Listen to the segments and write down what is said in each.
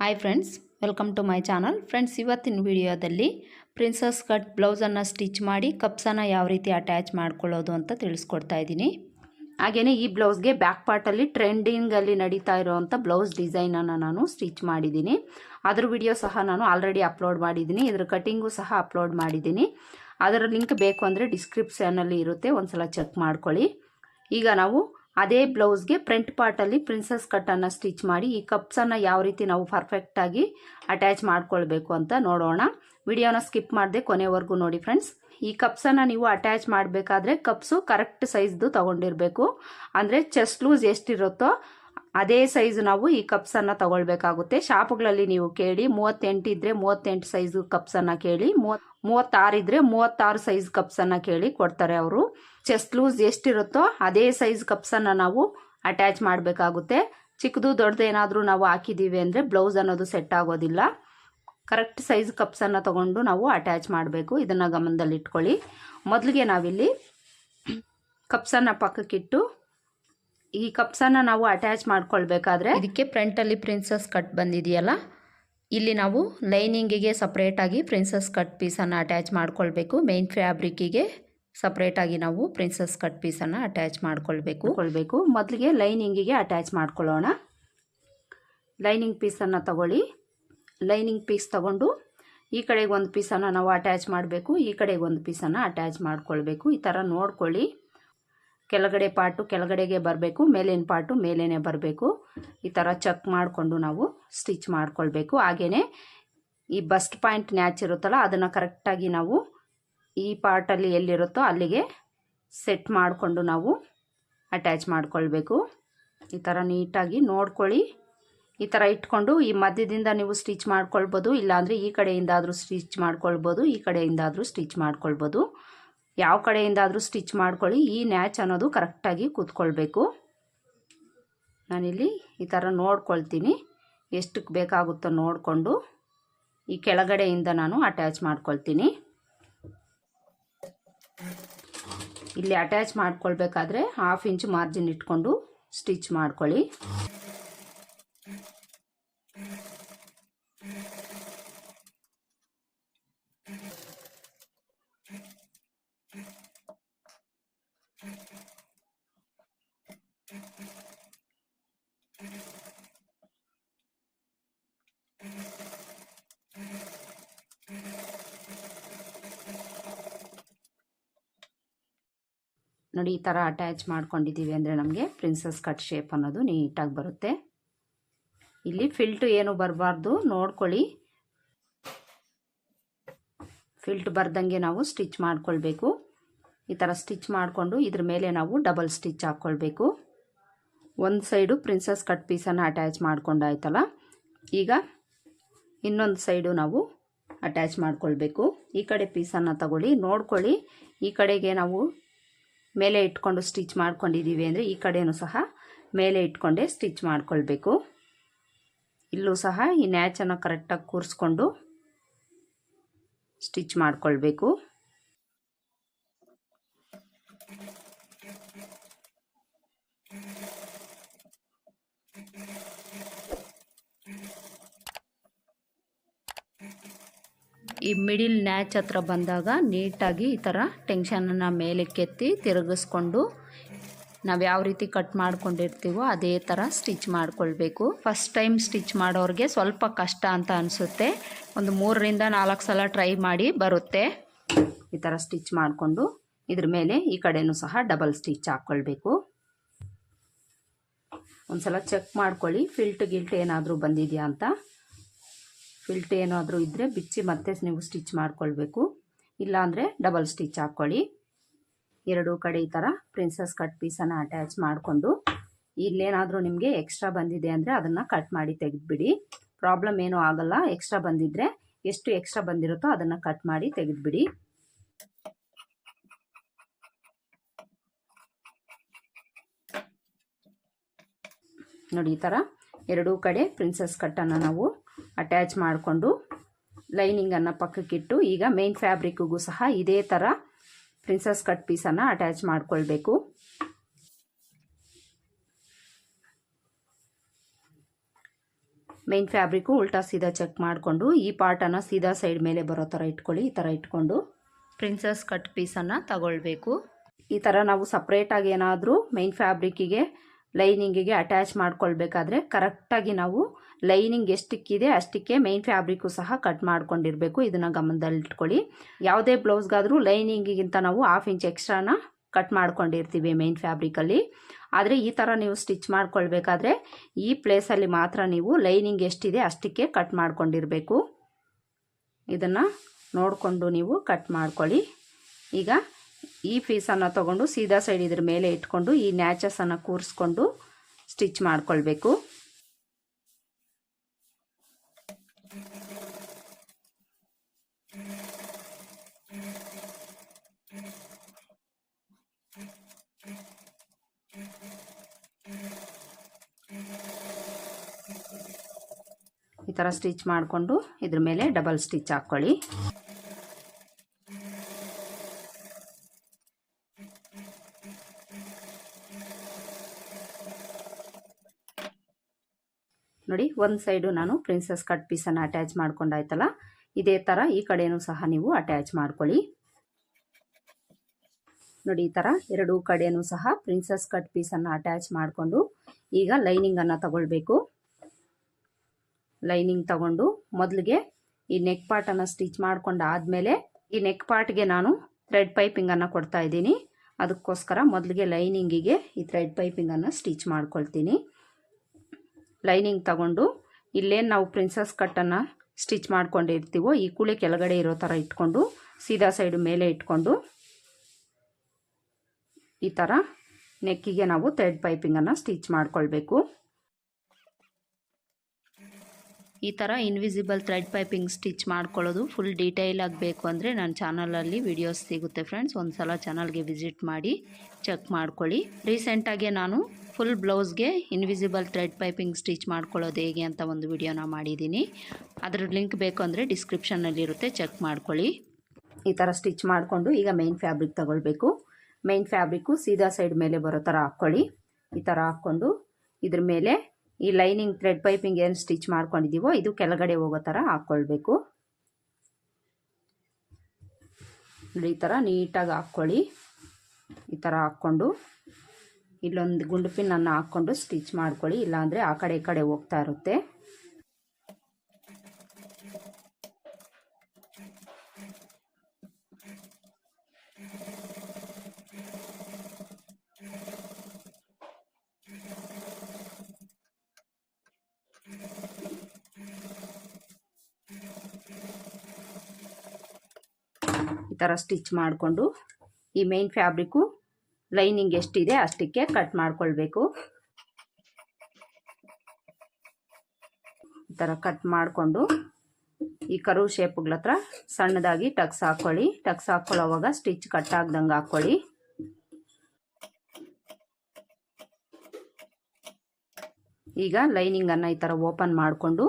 Hi friends welcome to my channel friends ಇವತ್ತಿನ ವಿಡಿಯೋದಲ್ಲಿ princess cut ಬ್ಲೌಸನ್ನು ಸ್ಟಿಚ್ ಮಾಡಿ ಕಪ್ಸನ್ನು ಯಾವ ರೀತಿ ಅಟ್ಯಾಚ್ ಮಾಡ್ಕೊಳ್ಳೋದು ಅಂತ ತಿಳಿಸ್ಕೊಡ್ತಾ ಇದ್ದೀನಿ. ಹಾಗೆಯೇ ಈ ಬ್ಲೌಸ್ಗೆ ಬ್ಯಾಕ್ ಪಾರ್ಟಲ್ಲಿ ಟ್ರೆಂಡಿಂಗಲ್ಲಿ ನಡೀತಾ ಇರೋವಂಥ ಬ್ಲೌಸ್ ಡಿಸೈನನ್ನು ನಾನು ಸ್ಟಿಚ್ ಮಾಡಿದ್ದೀನಿ. ಅದ್ರ ವಿಡಿಯೋ ಸಹ ನಾನು ಆಲ್ರೆಡಿ ಅಪ್ಲೋಡ್ ಮಾಡಿದ್ದೀನಿ. ಇದ್ರ ಕಟಿಂಗು ಸಹ ಅಪ್ಲೋಡ್ ಮಾಡಿದ್ದೀನಿ. ಅದರ ಲಿಂಕ್ ಬೇಕು ಅಂದರೆ ಡಿಸ್ಕ್ರಿಪ್ಷನಲ್ಲಿ ಇರುತ್ತೆ. ಒಂದು ಸಲ ಚೆಕ್ ಮಾಡ್ಕೊಳ್ಳಿ. ಈಗ ನಾವು ಅದೇ ಬ್ಲೌಸ್ಗೆ ಫ್ರಂಟ್ ಪಾರ್ಟಲ್ಲಿ ಪ್ರಿನ್ಸಸ್ ಕಟ್ಟನ್ನು ಸ್ಟಿಚ್ ಮಾಡಿ, ಈ ಕಪ್ಸನ್ನು ಯಾವ ರೀತಿ ನಾವು ಪರ್ಫೆಕ್ಟಾಗಿ ಅಟ್ಯಾಚ್ ಮಾಡ್ಕೊಳ್ಬೇಕು ಅಂತ ನೋಡೋಣ. ವಿಡಿಯೋನ ಸ್ಕಿಪ್ ಮಾಡದೆ ಕೊನೆವರೆಗೂ ನೋಡಿ ಫ್ರೆಂಡ್ಸ್ ಈ ಕಪ್ಸನ್ನು ನೀವು ಅಟ್ಯಾಚ್ ಮಾಡಬೇಕಾದ್ರೆ ಕಪ್ಸು ಕರೆಕ್ಟ್ ಸೈಜ್ದು ತೊಗೊಂಡಿರಬೇಕು. ಅಂದರೆ ಚೆಸ್ಟ್ ಲೂಸ್ ಎಷ್ಟಿರುತ್ತೋ ಅದೇ ಸೈಜ್ ನಾವು ಈ ಕಪ್ಸನ್ನು ತಗೊಳ್ಬೇಕಾಗುತ್ತೆ. ಶಾಪ್ಗಳಲ್ಲಿ ನೀವು ಕೇಳಿ, ಮೂವತ್ತೆಂಟು ಇದ್ದರೆ ಮೂವತ್ತೆಂಟು ಸೈಜು ಕಪ್ಸನ್ನು ಕೇಳಿ ಮೂವತ್ ಮೂವತ್ತಾರು ಇದ್ದರೆ ಮೂವತ್ತಾರು ಸೈಜ್ ಕಪ್ಸನ್ನು ಕೇಳಿ ಕೊಡ್ತಾರೆ ಅವರು. ಚೆಸ್ಟ್ ಲೂಸ್ ಎಷ್ಟಿರುತ್ತೋ ಅದೇ ಸೈಜ್ ಕಪ್ಸನ್ನು ನಾವು ಅಟ್ಯಾಚ್ ಮಾಡಬೇಕಾಗುತ್ತೆ. ಚಿಕ್ಕದು ದೊಡ್ಡದು ಏನಾದರೂ ನಾವು ಹಾಕಿದ್ದೀವಿ ಅಂದರೆ ಬ್ಲೌಸ್ ಅನ್ನೋದು ಸೆಟ್ ಆಗೋದಿಲ್ಲ. ಕರೆಕ್ಟ್ ಸೈಜ್ ಕಪ್ಸನ್ನು ತಗೊಂಡು ನಾವು ಅಟ್ಯಾಚ್ ಮಾಡಬೇಕು. ಇದನ್ನು ಗಮನದಲ್ಲಿ ಇಟ್ಕೊಳ್ಳಿ. ಮೊದಲಿಗೆ ನಾವಿಲ್ಲಿ ಕಪ್ಸನ್ನು ಪಕ್ಕಕ್ಕಿಟ್ಟು ಈ ಕಪ್ಸನ್ನು ನಾವು ಅಟ್ಯಾಚ್ ಮಾಡ್ಕೊಳ್ಬೇಕಾದ್ರೆ ಇದಕ್ಕೆ ಫ್ರಂಟಲ್ಲಿ ಪ್ರಿನ್ಸಸ್ ಕಟ್ ಬಂದಿದೆಯಲ್ಲ? ಇಲ್ಲಿ ನಾವು ಲೈನಿಂಗಿಗೆ ಸಪ್ರೇಟಾಗಿ ಪ್ರಿನ್ಸಸ್ ಕಟ್ ಪೀಸನ್ನು ಅಟ್ಯಾಚ್ ಮಾಡ್ಕೊಳ್ಬೇಕು. ಮೇನ್ ಫ್ಯಾಬ್ರಿಕ್ಕಿಗೆ ಸಪ್ರೇಟಾಗಿ ನಾವು ಪ್ರಿನ್ಸಸ್ ಕಟ್ ಪೀಸನ್ನು ಅಟ್ಯಾಚ್ ಮಾಡ್ಕೊಳ್ಬೇಕು. ಕೊಳ್ಬೇಕು ಮೊದಲಿಗೆ ಲೈನಿಂಗಿಗೆ ಅಟ್ಯಾಚ್ ಮಾಡ್ಕೊಳ್ಳೋಣ. ಲೈನಿಂಗ್ ಪೀಸನ್ನು ತಗೊಳ್ಳಿ. ಲೈನಿಂಗ್ ಪೀಸ್ ತಗೊಂಡು ಈ ಕಡೆಗೆ ಒಂದು ಪೀಸನ್ನು ನಾವು ಅಟ್ಯಾಚ್ ಮಾಡಬೇಕು. ಈ ಕಡೆಗೆ ಒಂದು ಪೀಸನ್ನು ಅಟ್ಯಾಚ್ ಮಾಡ್ಕೊಳ್ಬೇಕು. ಈ ಥರ ನೋಡ್ಕೊಳ್ಳಿ. ಕೆಳಗಡೆ ಪಾರ್ಟು ಕೆಳಗಡೆಗೆ ಬರಬೇಕು. ಮೇಲಿನ ಪಾರ್ಟು ಮೇಲೇ ಬರಬೇಕು. ಈ ಥರ ಚೆಕ್ ಮಾಡಿಕೊಂಡು ನಾವು ಸ್ಟಿಚ್ ಮಾಡ್ಕೊಳ್ಬೇಕು. ಹಾಗೆಯೇ ಈ ಬಸ್ಟ್ ಪಾಯಿಂಟ್ ನ್ಯಾಚ್ ಇರುತ್ತಲ್ಲ, ಅದನ್ನು ಕರೆಕ್ಟಾಗಿ ನಾವು ಈ ಪಾರ್ಟಲ್ಲಿ ಎಲ್ಲಿರುತ್ತೋ ಅಲ್ಲಿಗೆ ಸೆಟ್ ಮಾಡಿಕೊಂಡು ನಾವು ಅಟ್ಯಾಚ್ ಮಾಡಿಕೊಳ್ಬೇಕು. ಈ ಥರ ನೀಟಾಗಿ ನೋಡ್ಕೊಳ್ಳಿ. ಈ ಥರ ಇಟ್ಕೊಂಡು ಈ ಮಧ್ಯದಿಂದ ನೀವು ಸ್ಟಿಚ್ ಮಾಡ್ಕೊಳ್ಬೋದು, ಇಲ್ಲಾಂದರೆ ಈ ಕಡೆಯಿಂದಾದರೂ ಸ್ಟಿಚ್ ಮಾಡ್ಕೊಳ್ಬೋದು, ಈ ಕಡೆಯಿಂದಾದರೂ ಸ್ಟಿಚ್ ಮಾಡ್ಕೊಳ್ಬೋದು. ಯಾವ ಕಡೆಯಿಂದಾದರೂ ಸ್ಟಿಚ್ ಮಾಡ್ಕೊಳ್ಳಿ, ಈ ನ್ಯಾಚ್ ಅನ್ನೋದು ಕರೆಕ್ಟಾಗಿ ಕೂತ್ಕೊಳ್ಬೇಕು. ನಾನಿಲ್ಲಿ ಈ ಥರ ನೋಡ್ಕೊಳ್ತೀನಿ, ಎಷ್ಟಕ್ಕೆ ಬೇಕಾಗುತ್ತೋ ನೋಡಿಕೊಂಡು ಈ ಕೆಳಗಡೆಯಿಂದ ನಾನು ಅಟ್ಯಾಚ್ ಮಾಡ್ಕೊಳ್ತೀನಿ. ಇಲ್ಲಿ ಅಟ್ಯಾಚ್ ಮಾಡ್ಕೊಳ್ಬೇಕಾದ್ರೆ ಹಾಫ್ ಇಂಚ್ ಮಾರ್ಜಿನ್ ಇಟ್ಕೊಂಡು ಸ್ಟಿಚ್ ಮಾಡ್ಕೊಳ್ಳಿ. ನೋಡಿ, ಈ ಥರ ಅಟ್ಯಾಚ್ ಮಾಡ್ಕೊಂಡಿದ್ದೀವಿ ಅಂದರೆ ನಮಗೆ ಪ್ರಿನ್ಸಸ್ ಕಟ್ ಶೇಪ್ ಅನ್ನೋದು ನೀಟಾಗಿ ಬರುತ್ತೆ. ಇಲ್ಲಿ ಫಿಲ್ಟು ಏನು ಬರಬಾರ್ದು, ನೋಡ್ಕೊಳ್ಳಿ. ಫಿಲ್ಟ್ ಬರ್ದಂಗೆ ನಾವು ಸ್ಟಿಚ್ ಮಾಡ್ಕೊಳ್ಬೇಕು. ಈ ಥರ ಸ್ಟಿಚ್ ಮಾಡಿಕೊಂಡು ಇದ್ರ ಮೇಲೆ ನಾವು ಡಬಲ್ ಸ್ಟಿಚ್ ಹಾಕ್ಕೊಳ್ಬೇಕು ಒಂದು ಸೈಡು ಪ್ರಿನ್ಸಸ್ ಕಟ್ ಪೀಸನ್ನು ಅಟ್ಯಾಚ್ ಮಾಡ್ಕೊಂಡಾಯ್ತಲ್ಲ? ಈಗ ಇನ್ನೊಂದು ಸೈಡು ನಾವು ಅಟ್ಯಾಚ್ ಮಾಡ್ಕೊಳ್ಬೇಕು. ಈ ಕಡೆ ಪೀಸನ್ನು ತಗೊಳ್ಳಿ, ನೋಡ್ಕೊಳ್ಳಿ. ಈ ಕಡೆಗೆ ನಾವು ಮೇಲೆ ಇಟ್ಕೊಂಡು ಸ್ಟಿಚ್ ಮಾಡ್ಕೊಂಡಿದ್ದೀವಿ ಅಂದರೆ ಈ ಕಡೆಯೂ ಸಹ ಮೇಲೆ ಇಟ್ಕೊಂಡೇ ಸ್ಟಿಚ್ ಮಾಡ್ಕೊಳ್ಬೇಕು. ಇಲ್ಲೂ ಸಹ ಈ ನ್ಯಾಚನ್ನು ಕರೆಕ್ಟಾಗಿ ಕೂರಿಸ್ಕೊಂಡು ಸ್ಟಿಚ್ ಮಾಡ್ಕೊಳ್ಬೇಕು. ಈ ಮಿಡಿಲ್ ನ್ಯಾಚ್ ಹತ್ರ ಬಂದಾಗ ನೀಟಾಗಿ ಈ ಥರ ಟೆನ್ಷನನ್ನು ಮೇಲಕ್ಕೆತ್ತಿ ತಿರುಗಿಸ್ಕೊಂಡು ನಾವು ಯಾವ ರೀತಿ ಕಟ್ ಮಾಡ್ಕೊಂಡಿರ್ತೀವೋ ಅದೇ ಥರ ಸ್ಟಿಚ್ ಮಾಡ್ಕೊಳ್ಬೇಕು. ಫಸ್ಟ್ ಟೈಮ್ ಸ್ಟಿಚ್ ಮಾಡೋರಿಗೆ ಸ್ವಲ್ಪ ಕಷ್ಟ ಅಂತ ಅನಿಸುತ್ತೆ. ಒಂದು ಮೂರರಿಂದ ನಾಲ್ಕು ಸಲ ಟ್ರೈ ಮಾಡಿ ಬರುತ್ತೆ. ಈ ಥರ ಸ್ಟಿಚ್ ಮಾಡಿಕೊಂಡು ಇದ್ರ ಮೇಲೆ ಈ ಕಡೆನೂ ಸಹ ಡಬಲ್ ಸ್ಟಿಚ್ ಹಾಕ್ಕೊಳ್ಬೇಕು. ಒಂದು ಸಲ ಚೆಕ್ ಮಾಡ್ಕೊಳ್ಳಿ. ಫಿಲ್ಟ್ ಗಿಲ್ಟ್ ಏನಾದರೂ ಬಂದಿದೆಯಾ ಅಂತ. ಫಿಲ್ಟ್ ಏನಾದರೂ ಇದ್ದರೆ ಬಿಚ್ಚಿ ಮತ್ತೆ ನೀವು ಸ್ಟಿಚ್ ಮಾಡ್ಕೊಳ್ಬೇಕು. ಇಲ್ಲಾಂದರೆ ಡಬಲ್ ಸ್ಟಿಚ್ ಹಾಕ್ಕೊಳ್ಳಿ ಎರಡೂ ಕಡೆ ಈ ಥರ ಪ್ರಿನ್ಸಸ್ ಕಟ್ ಪೀಸನ್ನು ಅಟ್ಯಾಚ್ ಮಾಡಿಕೊಂಡು ಇಲ್ಲೇನಾದರೂ ನಿಮಗೆ ಎಕ್ಸ್ಟ್ರಾ ಬಂದಿದೆ ಅಂದರೆ ಅದನ್ನು ಕಟ್ ಮಾಡಿ ತೆಗೆದುಬಿಡಿ. ಪ್ರಾಬ್ಲಮ್ ಏನೂ ಆಗಲ್ಲ. ಎಕ್ಸ್ಟ್ರಾ ಬಂದಿದ್ದರೆ ಎಷ್ಟು ಎಕ್ಸ್ಟ್ರಾ ಬಂದಿರುತ್ತೋ ಅದನ್ನು ಕಟ್ ಮಾಡಿ ತೆಗೆದುಬಿಡಿ. ನೋಡಿ ಈ ಥರ ಎರಡೂ ಕಡೆ ಪ್ರಿನ್ಸಸ್ ಕಟ್ಟನ್ನು ನಾವು ಅಟ್ಯಾಚ್ ಮಾಡಿಕೊಂಡು ಲೈನಿಂಗನ್ನು ಪಕ್ಕಕ್ಕಿಟ್ಟು ಈಗ ಮೇನ್ ಫ್ಯಾಬ್ರಿಕ್ಕಿಗೂ ಸಹ ಇದೇ ಥರ ಪ್ರಿನ್ಸಸ್ ಕಟ್ ಪೀಸನ್ನು ಅಟ್ಯಾಚ್ ಮಾಡಿಕೊಳ್ಬೇಕು. ಮೇನ್ ಫ್ಯಾಬ್ರಿಕ್ಕು ಉಲ್ಟಾ ಸೀದಾ ಚೆಕ್ ಮಾಡಿಕೊಂಡು ಈ ಪಾರ್ಟನ್ನು ಸೀದಾ ಸೈಡ್ ಮೇಲೆ ಬರೋ ಥರ ಇಟ್ಕೊಳ್ಳಿ, ಈ ಥರ ಇಟ್ಕೊಂಡು ಪ್ರಿನ್ಸಸ್ ಕಟ್ ಪೀಸನ್ನು ತಗೊಳ್ಬೇಕು. ಈ ಥರ ನಾವು ಸಪ್ರೇಟಾಗಿ ಏನಾದರೂ ಮೈನ್ ಫ್ಯಾಬ್ರಿಕ್ಕಿಗೆ ಲೈನಿಂಗಿಗೆ ಅಟ್ಯಾಚ್ ಮಾಡ್ಕೊಳ್ಬೇಕಾದ್ರೆ ಕರೆಕ್ಟಾಗಿ ನಾವು ಲೈನಿಂಗ್ ಎಷ್ಟಿಕ್ಕಿದೆ ಅಷ್ಟಕ್ಕೆ ಮೈನ್ ಫ್ಯಾಬ್ರಿಕ್ಕು ಸಹ ಕಟ್ ಮಾಡ್ಕೊಂಡಿರಬೇಕು. ಇದನ್ನು ಗಮನದಲ್ಲಿಟ್ಕೊಳ್ಳಿ ಯಾವುದೇ ಬ್ಲೌಸ್ಗಾದರೂ ಲೈನಿಂಗಿಗಿಂತ ನಾವು ಹಾಫ್ ಇಂಚ್ ಎಕ್ಸ್ಟ್ರಾನ ಕಟ್ ಮಾಡ್ಕೊಂಡಿರ್ತೀವಿ ಮೈನ್ ಫ್ಯಾಬ್ರಿಕಲ್ಲಿ ಆದರೆ ಈ ಥರ ನೀವು ಸ್ಟಿಚ್ ಮಾಡ್ಕೊಳ್ಬೇಕಾದ್ರೆ ಈ ಪ್ಲೇಸಲ್ಲಿ ಮಾತ್ರ ನೀವು ಲೈನಿಂಗ್ ಎಷ್ಟಿದೆ ಅಷ್ಟಕ್ಕೆ ಕಟ್ ಮಾಡ್ಕೊಂಡಿರಬೇಕು. ಇದನ್ನು ನೋಡಿಕೊಂಡು ನೀವು ಕಟ್ ಮಾಡ್ಕೊಳ್ಳಿ. ಈಗ ಈ ಪೀಸನ್ನು ತೊಗೊಂಡು ಸೀದಾ ಸೈಡ್ ಇದ್ರ ಮೇಲೆ ಇಟ್ಕೊಂಡು ಈ ನ್ಯಾಚಸನ್ನು ಕೂರಿಸ್ಕೊಂಡು ಸ್ಟಿಚ್ ಮಾಡ್ಕೊಳ್ಬೇಕು. ಈ ಥರ ಸ್ಟಿಚ್ ಮಾಡಿಕೊಂಡು ಇದ್ರ ಮೇಲೆ ಡಬಲ್ ಸ್ಟಿಚ್ ಹಾಕ್ಕೊಳ್ಳಿ ನೋಡಿ ಒಂದು ಸೈಡು ನಾನು ಪ್ರಿನ್ಸಸ್ ಕಟ್ ಪೀಸನ್ನು ಅಟ್ಯಾಚ್ ಮಾಡ್ಕೊಂಡಾಯ್ತಲ್ಲ, ಇದೇ ಥರ ಈ ಕಡೆಯೂ ಸಹ ನೀವು ಅಟ್ಯಾಚ್ ಮಾಡ್ಕೊಳ್ಳಿ. ನೋಡಿ, ಈ ಥರ ಎರಡೂ ಕಡೆಯೂ ಸಹ ಪ್ರಿನ್ಸಸ್ ಕಟ್ ಪೀಸನ್ನು ಅಟ್ಯಾಚ್ ಮಾಡಿಕೊಂಡು ಈಗ ಲೈನಿಂಗನ್ನು ತಗೊಳ್ಬೇಕು. ಲೈನಿಂಗ್ ತಗೊಂಡು ಮೊದಲಿಗೆ ಈ ನೆಕ್ ಪಾರ್ಟನ್ನು ಸ್ಟಿಚ್ ಮಾಡ್ಕೊಂಡಾದಮೇಲೆ ಈ ನೆಕ್ ಪಾರ್ಟ್ಗೆ ನಾನು ಥ್ರೆಡ್ ಪೈಪಿಂಗನ್ನು ಕೊಡ್ತಾ ಇದ್ದೀನಿ. ಅದಕ್ಕೋಸ್ಕರ ಮೊದಲಿಗೆ ಲೈನಿಂಗಿಗೆ ಈ ಥ್ರೆಡ್ ಪೈಪಿಂಗನ್ನು ಸ್ಟಿಚ್ ಮಾಡ್ಕೊಳ್ತೀನಿ. ಲೈನಿಂಗ್ ತಗೊಂಡು ಇಲ್ಲೇನು ನಾವು ಪ್ರಿನ್ಸಸ್ ಕಟ್ಟನ್ನು ಸ್ಟಿಚ್ ಮಾಡ್ಕೊಂಡಿರ್ತೀವೋ ಈ ಕೂಳೆ ಕೆಳಗಡೆ ಇರೋ ಥರ ಇಟ್ಕೊಂಡು, ಸೀದಾ ಸೈಡು ಮೇಲೆ ಇಟ್ಕೊಂಡು ಈ ಥರ ನೆಕ್ಕಿಗೆ ನಾವು ಥ್ರೆಡ್ ಪೈಪಿಂಗನ್ನು ಸ್ಟಿಚ್ ಮಾಡ್ಕೊಳ್ಬೇಕು. ಈ ಥರ ಇನ್ವಿಸಿಬಲ್ ಥ್ರೆಡ್ ಪೈಪಿಂಗ್ ಸ್ಟಿಚ್ ಮಾಡ್ಕೊಳ್ಳೋದು ಫುಲ್ ಡೀಟೇಲ್ ಆಗಬೇಕು ಅಂದರೆ ನನ್ನ ಚಾನಲಲ್ಲಿ ವಿಡಿಯೋಸ್ ಸಿಗುತ್ತೆ ಫ್ರೆಂಡ್ಸ್ ಒಂದು ಸಲ ಚಾನಲ್ಗೆ ವಿಸಿಟ್ ಮಾಡಿ ಚೆಕ್ ಮಾಡ್ಕೊಳ್ಳಿ. ರೀಸೆಂಟಾಗೆ ನಾನು ಫುಲ್ ಬ್ಲೌಸ್ಗೆ ಇನ್ವಿಸಿಬಲ್ ಥ್ರೆಡ್ ಪೈಪಿಂಗ್ ಸ್ಟಿಚ್ ಮಾಡ್ಕೊಳ್ಳೋದು ಹೇಗೆ ಅಂತ ಒಂದು ವಿಡಿಯೋನ ಮಾಡಿದ್ದೀನಿ. ಅದರ ಲಿಂಕ್ ಬೇಕು ಅಂದರೆ ಡಿಸ್ಕ್ರಿಪ್ಷನ್ನಲ್ಲಿರುತ್ತೆ ಚೆಕ್ ಮಾಡ್ಕೊಳ್ಳಿ. ಈ ಥರ ಸ್ಟಿಚ್ ಮಾಡಿಕೊಂಡು ಈಗ ಮೈನ್ ಫ್ಯಾಬ್ರಿಕ್ ತಗೊಳ್ಬೇಕು. ಮೈನ್ ಫ್ಯಾಬ್ರಿಕ್ಕು ಸೀದಾ ಸೈಡ್ ಮೇಲೆ ಬರೋ ಥರ ಹಾಕ್ಕೊಳ್ಳಿ. ಈ ಥರ ಹಾಕ್ಕೊಂಡು ಇದ್ರ ಮೇಲೆ ಈ ಲೈನಿಂಗ್ ಥ್ರೆಡ್ ಪೈಪಿಂಗ್ ಏನು ಸ್ಟಿಚ್ ಮಾಡ್ಕೊಂಡಿದ್ದೀವೋ ಇದು ಕೆಳಗಡೆ ಹೋಗೋ ಥರ ಹಾಕ್ಕೊಳ್ಬೇಕು ಈ ಥರ ನೀಟಾಗಿ ಹಾಕ್ಕೊಳ್ಳಿ. ಈ ಥರ ಹಾಕ್ಕೊಂಡು, ಇಲ್ಲೊಂದು ಗುಂಡು ಪಿನ್ನನ್ನು ಹಾಕ್ಕೊಂಡು ಸ್ಟಿಚ್ ಮಾಡ್ಕೊಳ್ಳಿ. ಇಲ್ಲಾಂದರೆ ಆ ಕಡೆ ಈ ಕಡೆ ಹೋಗ್ತಾ ಇರುತ್ತೆ. ಈ ಥರ ಸ್ಟಿಚ್ ಮಾಡಿಕೊಂಡು ಈ ಮೇನ್ ಫ್ಯಾಬ್ರಿಕ್ಕು ಲೈನಿಂಗ್ ಎಷ್ಟಿದೆ ಅಷ್ಟಕ್ಕೆ ಕಟ್ ಮಾಡಿಕೊಳ್ಬೇಕು. ಈ ಥರ ಕಟ್ ಮಾಡಿಕೊಂಡು ಈ ಕರು ಶೇಪ್ಗಳ ಹತ್ರ ಸಣ್ಣದಾಗಿ ಟಕ್ಸ್ ಹಾಕ್ಕೊಳ್ಳಿ ಟಕ್ಸ್ ಹಾಕ್ಕೊಳ್ಳೋವಾಗ ಸ್ಟಿಚ್ ಕಟ್ ಆಗ್ದಂಗೆ ಹಾಕ್ಕೊಳ್ಳಿ ಈಗ ಲೈನಿಂಗನ್ನು ಈ ಥರ ಓಪನ್ ಮಾಡಿಕೊಂಡು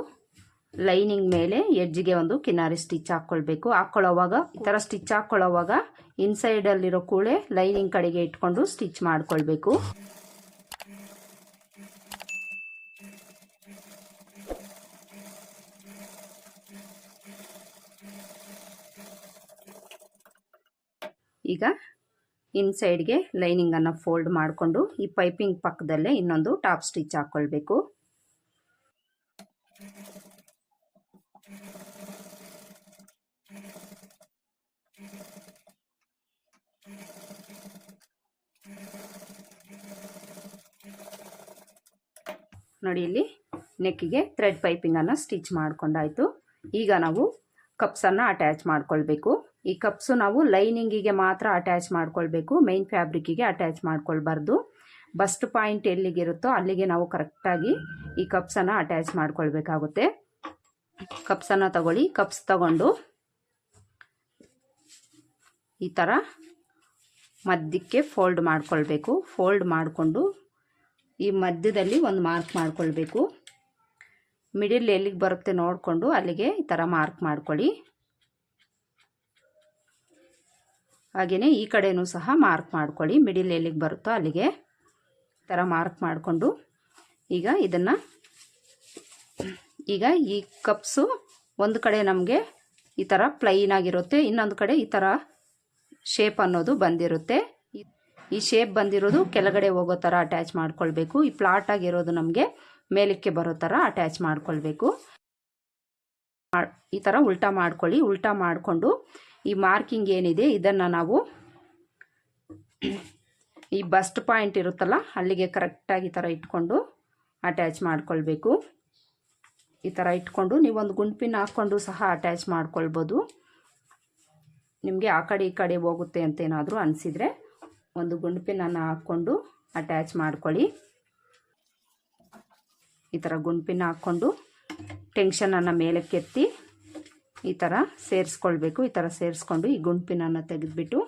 ಲೈನಿಂಗ್ ಮೇಲೆ ಎಡ್ಜ್ಗೆ ಒಂದು ಕಿನಾರಿ ಸ್ಟಿಚ್ ಹಾಕ್ಕೊಳ್ಬೇಕು ಹಾಕ್ಕೊಳ್ಳೋವಾಗ ಈ ಥರ ಸ್ಟಿಚ್ ಹಾಕ್ಕೊಳ್ಳೋವಾಗ ಇನ್ಸೈಡಲ್ಲಿರೋ ಕೂಳೆ ಲೈನಿಂಗ್ ಕಡೆಗೆ ಇಟ್ಕೊಂಡು ಸ್ಟಿಚ್ ಮಾಡಿಕೊಳ್ಬೇಕು. ಈಗ ಇನ್ಸೈಡ್ಗೆ ಲೈನಿಂಗನ್ನು ಫೋಲ್ಡ್ ಮಾಡಿಕೊಂಡು ಈ ಪೈಪಿಂಗ್ ಪಕ್ಕದಲ್ಲೇ ಇನ್ನೊಂದು ಟಾಪ್ ಸ್ಟಿಚ್ ಹಾಕ್ಕೊಳ್ಬೇಕು ನೋಡಿ ಇಲ್ಲಿ ನೆಕ್ಕಿಗೆ ಥ್ರೆಡ್ ಪೈಪಿಂಗನ್ನು ಸ್ಟಿಚ್ ಮಾಡ್ಕೊಂಡಾಯಿತು. ಈಗ ನಾವು ಕಪ್ಸನ್ನು ಅಟ್ಯಾಚ್ ಮಾಡ್ಕೊಳ್ಬೇಕು. ಈ ಕಪ್ಸು ನಾವು ಲೈನಿಂಗಿಗೆ ಮಾತ್ರ ಅಟ್ಯಾಚ್ ಮಾಡ್ಕೊಳ್ಬೇಕು. ಮೈನ್ ಫ್ಯಾಬ್ರಿಕ್ಕಿಗೆ ಅಟ್ಯಾಚ್ ಮಾಡ್ಕೊಳ್ಬಾರ್ದು. ಬಸ್ಟ್ ಪಾಯಿಂಟ್ ಎಲ್ಲಿಗಿರುತ್ತೋ ಅಲ್ಲಿಗೆ ನಾವು ಕರೆಕ್ಟಾಗಿ ಈ ಕಪ್ಸನ್ನು ಅಟ್ಯಾಚ್ ಮಾಡ್ಕೊಳ್ಬೇಕಾಗುತ್ತೆ. ಕಪ್ಸನ್ನು ತಗೊಳ್ಳಿ. ಕಪ್ಸ್ ತಗೊಂಡು ಈ ಥರ ಮಧ್ಯಕ್ಕೆ ಫೋಲ್ಡ್ ಮಾಡ್ಕೊಳ್ಬೇಕು. ಫೋಲ್ಡ್ ಮಾಡಿಕೊಂಡು ಈ ಮಧ್ಯದಲ್ಲಿ ಒಂದು ಮಾರ್ಕ್ ಮಾಡ್ಕೊಳ್ಬೇಕು. ಮಿಡಿಲ್ ಎಲ್ಲಿಗೆ ಬರುತ್ತೆ ನೋಡಿಕೊಂಡು ಅಲ್ಲಿಗೆ ಈ ಥರ ಮಾರ್ಕ್ ಮಾಡ್ಕೊಳ್ಳಿ. ಹಾಗೆಯೇ ಈ ಕಡೆಯೂ ಸಹ ಮಾರ್ಕ್ ಮಾಡ್ಕೊಳ್ಳಿ. ಮಿಡಿಲ್ ಎಲ್ಲಿಗೆ ಬರುತ್ತೋ ಅಲ್ಲಿಗೆ ಈ ಥರ ಮಾರ್ಕ್ ಮಾಡಿಕೊಂಡು. ಈಗ ಇದನ್ನು ಈಗ ಈ ಕಪ್ಸು ಒಂದು ಕಡೆ ನಮಗೆ ಈ ಥರ ಪ್ಲೈನ್ ಆಗಿರುತ್ತೆ. ಇನ್ನೊಂದು ಕಡೆ ಈ ಥರ ಶೇಪ್ ಅನ್ನೋದು ಬಂದಿರುತ್ತೆ. ಈ- ಶೇಪ್ ಬಂದಿರೋದು ಕೆಳಗಡೆ ಹೋಗೋ ಥರ ಅಟ್ಯಾಚ್ ಮಾಡ್ಕೊಳ್ಬೇಕು. ಈ ಫ್ಲಾಟ್ ಆಗಿರೋದು ನಮಗೆ ಮೇಲಕ್ಕೆ ಬರೋ ಥರ ಅಟ್ಯಾಚ್ ಮಾಡ್ಕೊಳ್ಬೇಕು. ಮಾಡ್- ಈ ಥರ ಉಲ್ಟಾ ಮಾಡ್ಕೊಳ್ಳಿ. ಉಲ್ಟಾ ಮಾಡಿಕೊಂಡು ಈ ಮಾರ್ಕಿಂಗ್ ಏನಿದೆ, ಇದನ್ನು ನಾವು ಈ ಬಸ್ಟ್ ಪಾಯಿಂಟ್ ಇರುತ್ತಲ್ಲ, ಅಲ್ಲಿಗೆ ಕರೆಕ್ಟಾಗಿ ಈ ಥರ ಇಟ್ಕೊಂಡು ಅಟ್ಯಾಚ್ ಮಾಡ್ಕೊಳ್ಬೇಕು. ಈ ಥರ ಇಟ್ಕೊಂಡು ನೀವೊಂದು ಗುಂಡ್ಪಿನ ಹಾಕ್ಕೊಂಡು ಸಹ ಅಟ್ಯಾಚ್ ಮಾಡ್ಕೊಳ್ಬೋದು. ನಿಮಗೆ ಆ ಕಡೆ ಈ ಕಡೆ ಹೋಗುತ್ತೆ ಅಂತ ಏನಾದರೂ ಅನಿಸಿದರೆ. ಒಂದು ಗುಂಡ್ಪಿನನ್ನು ಹಾಕ್ಕೊಂಡು ಅಟ್ಯಾಚ್ ಮಾಡ್ಕೊಳ್ಳಿ. ಈ ಥರ ಗುಂಡ್ಪಿನ ಹಾಕ್ಕೊಂಡು ಟೆನ್ಷನನ್ನು ಮೇಲಕ್ಕೆತ್ತಿ ಈ ಥರ ಸೇರಿಸ್ಕೊಳ್ಬೇಕು. ಈ ಥರ ಸೇರಿಸ್ಕೊಂಡು ಈ ಗುಂಡ್ಪಿನನ್ನು ತೆಗೆದುಬಿಟ್ಟು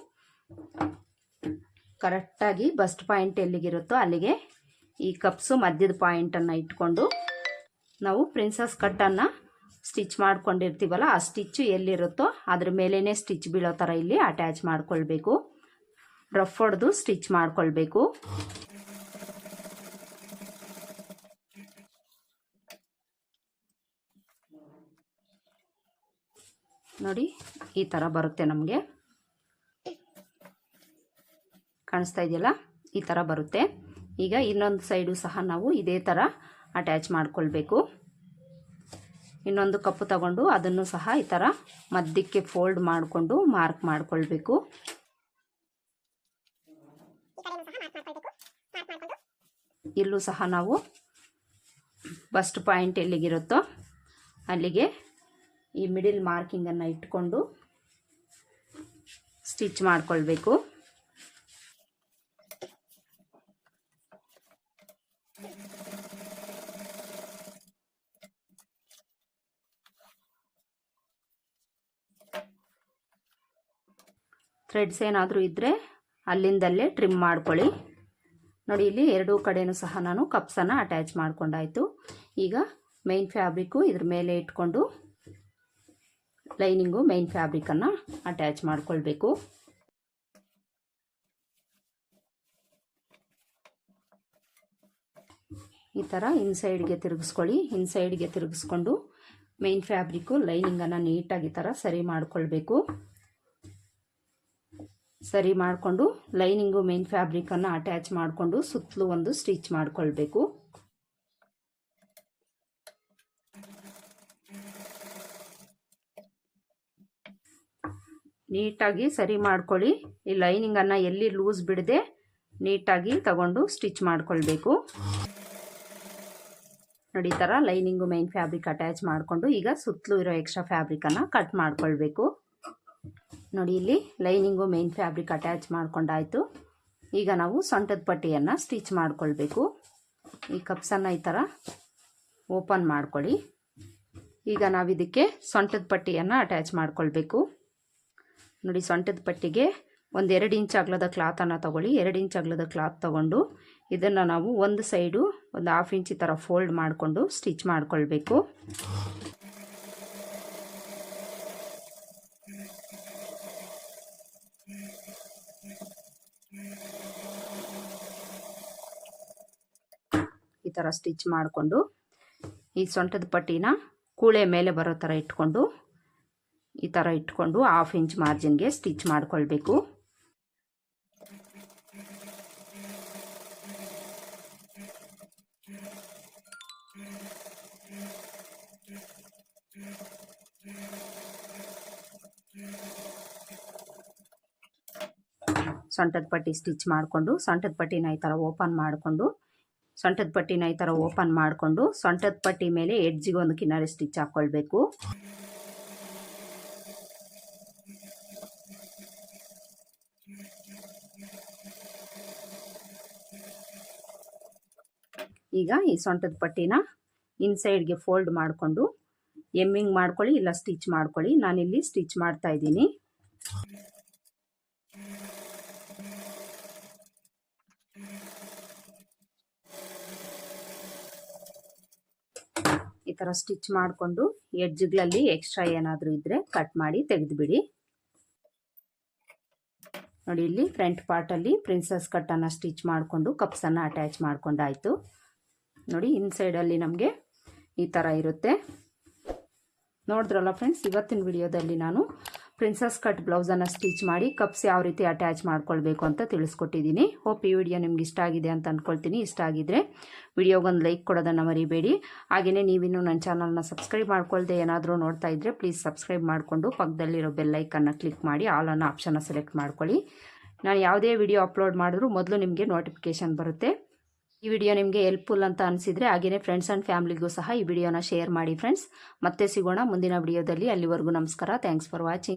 ಕರೆಕ್ಟಾಗಿ ಬಸ್ಟ್ ಪಾಯಿಂಟ್ ಎಲ್ಲಿಗಿರುತ್ತೋ ಅಲ್ಲಿಗೆ ಈ ಕಪ್ಸು ಮಧ್ಯದ ಪಾಯಿಂಟನ್ನು ಇಟ್ಕೊಂಡು ನಾವು ಪ್ರಿನ್ಸಸ್ ಕಟ್ಟನ್ನು ಸ್ಟಿಚ್ ಮಾಡ್ಕೊಂಡಿರ್ತೀವಲ್ಲ, ಆ ಸ್ಟಿಚ್ಚು ಎಲ್ಲಿರುತ್ತೋ ಅದ್ರ ಮೇಲೇ ಸ್ಟಿಚ್ ಬೀಳೋ ಥರ ಇಲ್ಲಿ ಅಟ್ಯಾಚ್ ಮಾಡ್ಕೊಳ್ಬೇಕು. ರಫ್ ಹೊಡೆದು ಸ್ಟಿಚ್ ಮಾಡ್ಕೊಳ್ಬೇಕು. ನೋಡಿ, ಈ ಥರ ಬರುತ್ತೆ ನಮಗೆ. ಕಾಣಿಸ್ತಾ ಇದೆಯಲ್ಲ? ಈ ಥರ ಬರುತ್ತೆ. ಈಗ ಇನ್ನೊಂದು ಸೈಡು ಸಹ ನಾವು ಇದೇ ಥರ ಅಟ್ಯಾಚ್ ಮಾಡ್ಕೊಳ್ಬೇಕು. ಇನ್ನೊಂದು ಕಪ್ಪು ತಗೊಂಡು ಅದನ್ನು ಸಹ ಈ ಥರ ಮಧ್ಯಕ್ಕೆ ಫೋಲ್ಡ್ ಮಾಡಿಕೊಂಡು ಮಾರ್ಕ್ ಮಾಡ್ಕೊಳ್ಬೇಕು. ಇಲ್ಲೂ ಸಹ ನಾವು ಫಸ್ಟ್ ಪಾಯಿಂಟ್ ಎಲ್ಲಿಗಿರುತ್ತೋ ಅಲ್ಲಿಗೆ ಈ ಮಿಡಿಲ್ ಮಾರ್ಕಿಂಗನ್ನು ಇಟ್ಕೊಂಡು ಸ್ಟಿಚ್ ಮಾಡಿಕೊಳ್ಬೇಕು. ಥ್ರೆಡ್ಸ್ ಏನಾದರೂ ಇದ್ದರೆ ಅಲ್ಲಿಂದಲ್ಲೇ ಟ್ರಿಮ್ ಮಾಡ್ಕೊಳ್ಳಿ. ನೋಡಿ, ಇಲ್ಲಿ ಎರಡೂ ಕಡೆಯೂ ಸಹ ನಾನು ಕಪ್ಸನ್ನು ಅಟ್ಯಾಚ್ ಮಾಡ್ಕೊಂಡಾಯಿತು. ಈಗ ಮೈನ್ ಫ್ಯಾಬ್ರಿಕ್ಕು ಇದ್ರ ಮೇಲೆ ಇಟ್ಕೊಂಡು ಲೈನಿಂಗು ಮೈನ್ ಫ್ಯಾಬ್ರಿಕನ್ನು ಅಟ್ಯಾಚ್ ಮಾಡ್ಕೊಳ್ಬೇಕು. ಈ ಥರ ಇನ್ಸೈಡ್ಗೆ ತಿರುಗಿಸ್ಕೊಳ್ಳಿ. ಇನ್ಸೈಡ್ಗೆ ತಿರುಗಿಸ್ಕೊಂಡು ಮೈನ್ ಫ್ಯಾಬ್ರಿಕ್ಕು ಲೈನಿಂಗನ್ನು ನೀಟಾಗಿ ಥರ ಸರಿ ಮಾಡ್ಕೊಳ್ಬೇಕು. ಸರಿ ಮಾಡಿಕೊಂಡು ಲೈನಿಂಗು ಮೇನ್ ಫ್ಯಾಬ್ರಿಕನ್ನು ಅಟ್ಯಾಚ್ ಮಾಡಿಕೊಂಡು ಸುತ್ತಲೂ ಒಂದು ಸ್ಟಿಚ್ ಮಾಡಿಕೊಳ್ಬೇಕು. ನೀಟಾಗಿ ಸರಿ ಮಾಡ್ಕೊಳ್ಳಿ. ಈ ಲೈನಿಂಗನ್ನು ಎಲ್ಲಿ ಲೂಸ್ ಬಿಡದೆ ನೀಟಾಗಿ ತಗೊಂಡು ಸ್ಟಿಚ್ ಮಾಡ್ಕೊಳ್ಬೇಕು. ನೋಡಿ ಈ ಥರ ಲೈನಿಂಗು ಮೈನ್ ಫ್ಯಾಬ್ರಿಕ್ ಅಟ್ಯಾಚ್ ಮಾಡಿಕೊಂಡು ಈಗ ಸುತ್ತಲೂ ಇರೋ ಎಕ್ಸ್ಟ್ರಾ ಫ್ಯಾಬ್ರಿಕನ್ನು ಕಟ್ ಮಾಡ್ಕೊಳ್ಬೇಕು. ನೋಡಿ, ಇಲ್ಲಿ ಲೈನಿಂಗು ಮೇನ್ ಫ್ಯಾಬ್ರಿಕ್ ಅಟ್ಯಾಚ್ ಮಾಡ್ಕೊಂಡಾಯಿತು. ಈಗ ನಾವು ಸೊಂಟದ ಪಟ್ಟಿಯನ್ನು ಸ್ಟಿಚ್ ಮಾಡ್ಕೊಳ್ಬೇಕು. ಈ ಕಪ್ಸನ್ನು ಈ ಥರ ಓಪನ್ ಮಾಡ್ಕೊಳ್ಳಿ. ಈಗ ನಾವು ಇದಕ್ಕೆ ಸೊಂಟದ ಪಟ್ಟಿಯನ್ನು ಅಟ್ಯಾಚ್ ಮಾಡ್ಕೊಳ್ಬೇಕು. ನೋಡಿ, ಸೊಂಟದ ಪಟ್ಟಿಗೆ ಒಂದು ಎರಡು ಇಂಚ್ ಅಗಲದ ಕ್ಲಾತನ್ನು ತಗೊಳ್ಳಿ. ಎರಡು ಇಂಚ್ ಅಗಲದ ಕ್ಲಾತ್ ತಗೊಂಡು ಇದನ್ನು ನಾವು ಒಂದು ಸೈಡು ಒಂದು ಹಾಫ್ ಇಂಚ್ ಈ ಥರ ಫೋಲ್ಡ್ ಮಾಡಿಕೊಂಡು ಸ್ಟಿಚ್ ಮಾಡ್ಕೊಳ್ಬೇಕು. ಈ ಥರ ಸ್ಟಿಚ್ ಮಾಡಿಕೊಂಡು ಈ ಸೊಂಟದ ಪಟ್ಟಿನ ಕೂಳೆ ಮೇಲೆ ಬರೋ ಥರ ಇಟ್ಕೊಂಡು ಈ ಥರ ಇಟ್ಕೊಂಡು ಹಾಫ್ ಇಂಚ್ ಮಾರ್ಜಿನ್ಗೆ ಸ್ಟಿಚ್ ಮಾಡ್ಕೊಳ್ಬೇಕು. ಸೊಂಟದ ಪಟ್ಟಿ ಸ್ಟಿಚ್ ಮಾಡಿಕೊಂಡು, ಸೊಂಟದ ಪಟ್ಟಿನ ಈ ಥರ ಓಪನ್ ಮಾಡಿಕೊಂಡು, ಸೊಂಟದ ಪಟ್ಟಿನ ಈ ಥರ ಓಪನ್ ಮಾಡಿಕೊಂಡು, ಸೊಂಟದ ಪಟ್ಟಿ ಮೇಲೆ ಎಡ್ಜಿಗೆ ಒಂದು ಕಿನಾರಿ ಸ್ಟಿಚ್ ಹಾಕ್ಕೊಳ್ಬೇಕು ಈಗ ಈ ಸೊಂಟದ ಪಟ್ಟಿನ ಇನ್ಸೈಡ್ಗೆ ಫೋಲ್ಡ್ ಮಾಡಿಕೊಂಡು ಎಮ್ಮಿಂಗ್ ಮಾಡ್ಕೊಳ್ಳಿ ಇಲ್ಲ ಸ್ಟಿಚ್ ಮಾಡ್ಕೊಳ್ಳಿ. ನಾನಿಲ್ಲಿ ಸ್ಟಿಚ್ ಮಾಡ್ತಾ ಇದ್ದೀನಿ ಈ ಥರ ಸ್ಟಿಚ್ ಮಾಡಿಕೊಂಡು ಎಡ್ಜ್ಗಳಲ್ಲಿ ಎಕ್ಸ್ಟ್ರಾ ಏನಾದರೂ ಇದ್ದರೆ ಕಟ್ ಮಾಡಿ ತೆಗೆದುಬಿಡಿ. ನೋಡಿ, ಇಲ್ಲಿ ಫ್ರಂಟ್ ಪಾರ್ಟಲ್ಲಿ ಪ್ರಿನ್ಸಸ್ ಕಟ್ಟನ್ನು ಸ್ಟಿಚ್ ಮಾಡಿಕೊಂಡು ಕಪ್ಸನ್ನು ಅಟ್ಯಾಚ್ ಮಾಡ್ಕೊಂಡಾಯಿತು. ನೋಡಿ ಇನ್ಸೈಡಲ್ಲಿ ನಮಗೆ ಈ ಥರ ಇರುತ್ತೆ. ನೋಡಿದ್ರಲ್ಲ ಫ್ರೆಂಡ್ಸ್, ಇವತ್ತಿನ ವಿಡಿಯೋದಲ್ಲಿ ನಾನು ಪ್ರಿನ್ಸಸ್ ಕಟ್ ಬ್ಲೌಸನ್ನು ಸ್ಟಿಚ್ ಮಾಡಿ ಕಪ್ಸ್ ಯಾವ ರೀತಿ ಅಟ್ಯಾಚ್ ಮಾಡ್ಕೊಳ್ಬೇಕು ಅಂತ ತಿಳಿಸ್ಕೊಟ್ಟಿದ್ದೀನಿ. ಹೋಪ್ ಈ ವಿಡಿಯೋ ನಿಮ್ಗೆ ಇಷ್ಟ ಆಗಿದೆ ಅಂತ ಅಂದ್ಕೊಳ್ತೀನಿ ಇಷ್ಟ ಆಗಿದ್ದರೆ ವಿಡಿಯೋಗೊಂದು ಲೈಕ್ ಕೊಡೋದನ್ನು ಮರಿಬೇಡಿ. ಹಾಗೆಯೇ ನೀವಿನ್ನೂ ನನ್ನ ಚಾನಲ್ನ ಸಬ್ಸ್ಕ್ರೈಬ್ ಮಾಡ್ಕೊಳ್ದೆ ಏನಾದರೂ ನೋಡ್ತಾ ಇದ್ದರೆ ಪ್ಲೀಸ್ ಸಬ್ಸ್ಕ್ರೈಬ್ ಮಾಡಿಕೊಂಡು ಪಕ್ಕದಲ್ಲಿರೋ ಬೆಲ್ಲೈಕನ್ನು ಕ್ಲಿಕ್ ಮಾಡಿ ಆಲ್ ಅನ್ನೋ ಆಪ್ಷನ್ನ ಸೆಲೆಕ್ಟ್ ಮಾಡ್ಕೊಳ್ಳಿ. ನಾನು ಯಾವುದೇ ವಿಡಿಯೋ ಅಪ್ಲೋಡ್ ಮಾಡಿದ್ರೂ ಮೊದಲು ನಿಮಗೆ ನೋಟಿಫಿಕೇಷನ್ ಬರುತ್ತೆ. ಈ ವಿಡಿಯೋ ನಿಮಗೆ ಹೆಲ್ಪ್ಫುಲ್ ಅಂತ ಅನಿಸಿದರೆ ಹಾಗೆಯೇ ಫ್ರೆಂಡ್ಸ್ ಆ್ಯಂಡ್ ಫ್ಯಾಮಿಲಿಗೂ ಸಹ ಈ ವಿಡಿಯೋನ ಶೇರ್ ಮಾಡಿ ಫ್ರೆಂಡ್ಸ್. ಮತ್ತೆ ಸಿಗೋಣ ಮುಂದಿನ ವಿಡಿಯೋದಲ್ಲಿ. ಅಲ್ಲಿವರೆಗೂ ನಮಸ್ಕಾರ. Thanks for watching.